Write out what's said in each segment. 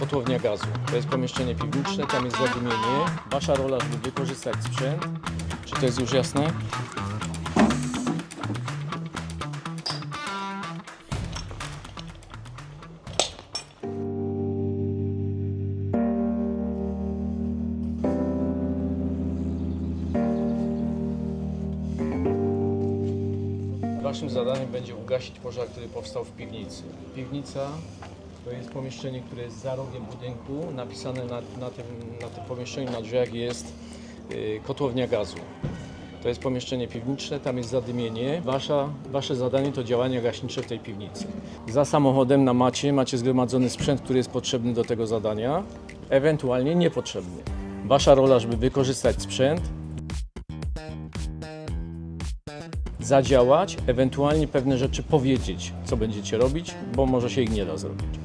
kotłownia gazu. To jest pomieszczenie piwniczne, tam jest zadymienie. Wasza rola, żeby wykorzystać sprzęt. Czy to jest już jasne? Waszym zadaniem będzie ugasić pożar, który powstał w piwnicy. Piwnica to jest pomieszczenie, które jest za rogiem budynku. Napisane na, na, tym, na tym pomieszczeniu na drzwiach jest y, kotłownia gazu. To jest pomieszczenie piwniczne, tam jest zadymienie. Wasza, wasze zadanie to działania gaśnicze w tej piwnicy. Za samochodem na macie macie zgromadzony sprzęt, który jest potrzebny do tego zadania, ewentualnie niepotrzebny. Wasza rola, żeby wykorzystać sprzęt, zadziałać, ewentualnie pewne rzeczy powiedzieć, co będziecie robić, bo może się ich nie da zrobić.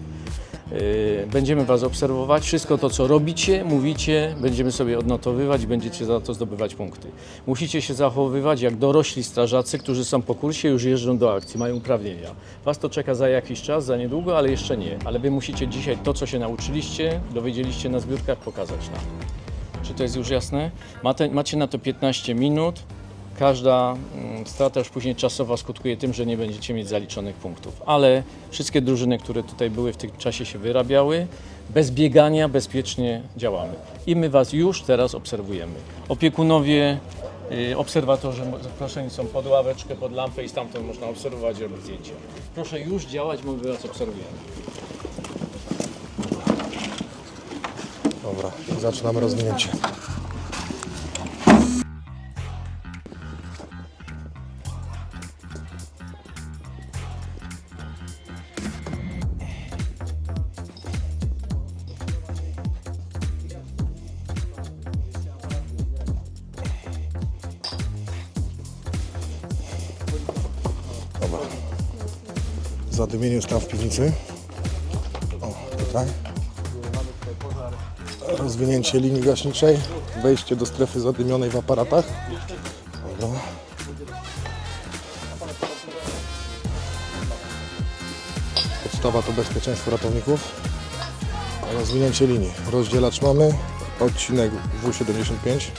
Yy, Będziemy Was obserwować, wszystko to, co robicie, mówicie, będziemy sobie odnotowywać będziecie za to zdobywać punkty. Musicie się zachowywać jak dorośli strażacy, którzy są po kursie, już jeżdżą do akcji, mają uprawnienia. Was to czeka za jakiś czas, za niedługo, ale jeszcze nie. Ale Wy musicie dzisiaj to, co się nauczyliście, dowiedzieliście na zbiórkach, pokazać nam. Czy to jest już jasne? Macie na to 15 minut. Każda mm, strata już później czasowa skutkuje tym, że nie będziecie mieć zaliczonych punktów. Ale wszystkie drużyny, które tutaj były w tym czasie się wyrabiały, bez biegania bezpiecznie działamy. I my Was już teraz obserwujemy. Opiekunowie, y, obserwatorzy zaproszeni są pod ławeczkę, pod lampę i stamtąd można obserwować i robić. Proszę już działać, bo my Was obserwujemy. Dobra, zaczynamy rozwinięcie. Zadymienie jest tam w piwnicy. O, tutaj rozwinięcie linii gaśniczej, wejście do strefy zadymionej w aparatach. Dobra. Podstawa to bezpieczeństwo ratowników. Rozwinięcie linii. Rozdzielacz mamy. Odcinek W75.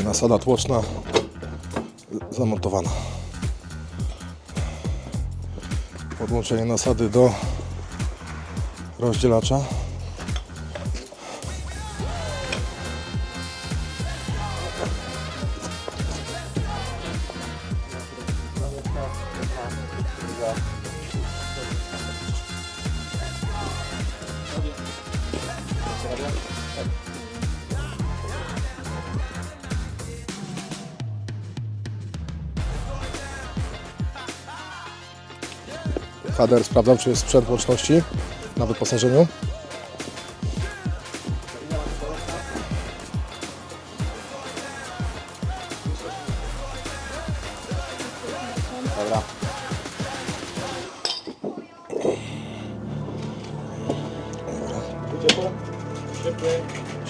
I nasada tłoczna zamontowana. Podłączenie nasady do rozdzielacza. Hader sprawdzał, czy jest sprzęt łączności na wyposażeniu.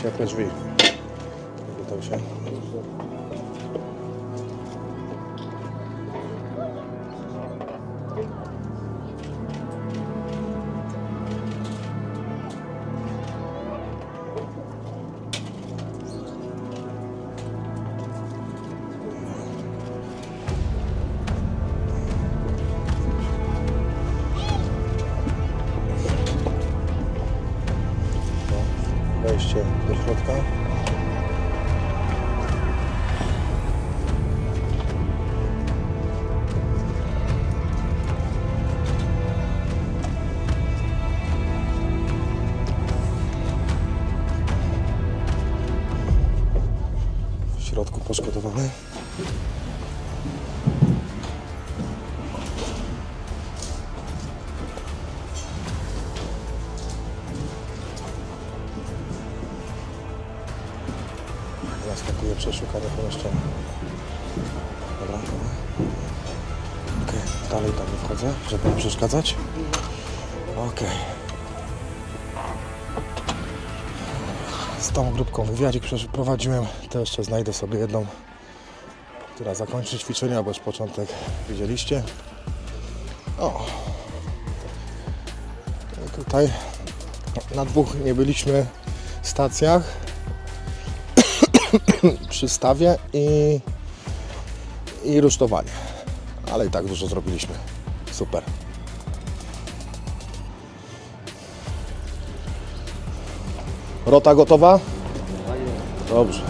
Ciepłe drzwi. Pytał się. Wejście do środka. W środku poszkodowany. Następuje przeszukanie pomieszczenia. Dobra, dobra. Okej, dalej tam nie wchodzę, żeby nie przeszkadzać. Okej. Z tą grupką wywiadzik przeprowadziłem. To jeszcze znajdę sobie jedną, która zakończy ćwiczenia, bo już początek widzieliście. O. Tutaj na dwóch nie byliśmy stacjach przy stawie i, i rusztowanie. Ale i tak dużo zrobiliśmy. Super. Rota gotowa? Dobrze.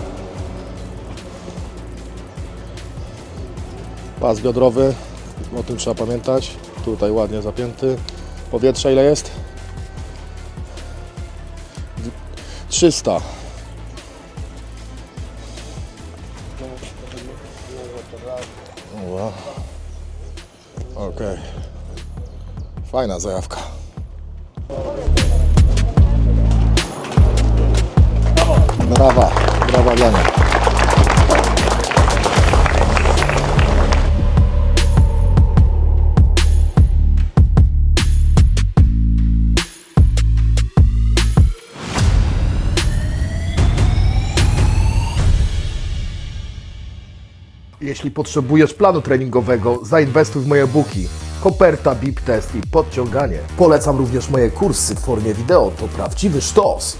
Pas biodrowy, o tym trzeba pamiętać. Tutaj ładnie zapięty. Powietrze ile jest? 300. Okej. Fajna zajawka. Brawa, brawa dla niej. Jeśli potrzebujesz planu treningowego, zainwestuj w moje booki. Koperta, bip test i podciąganie. Polecam również moje kursy w formie wideo, to prawdziwy sztos.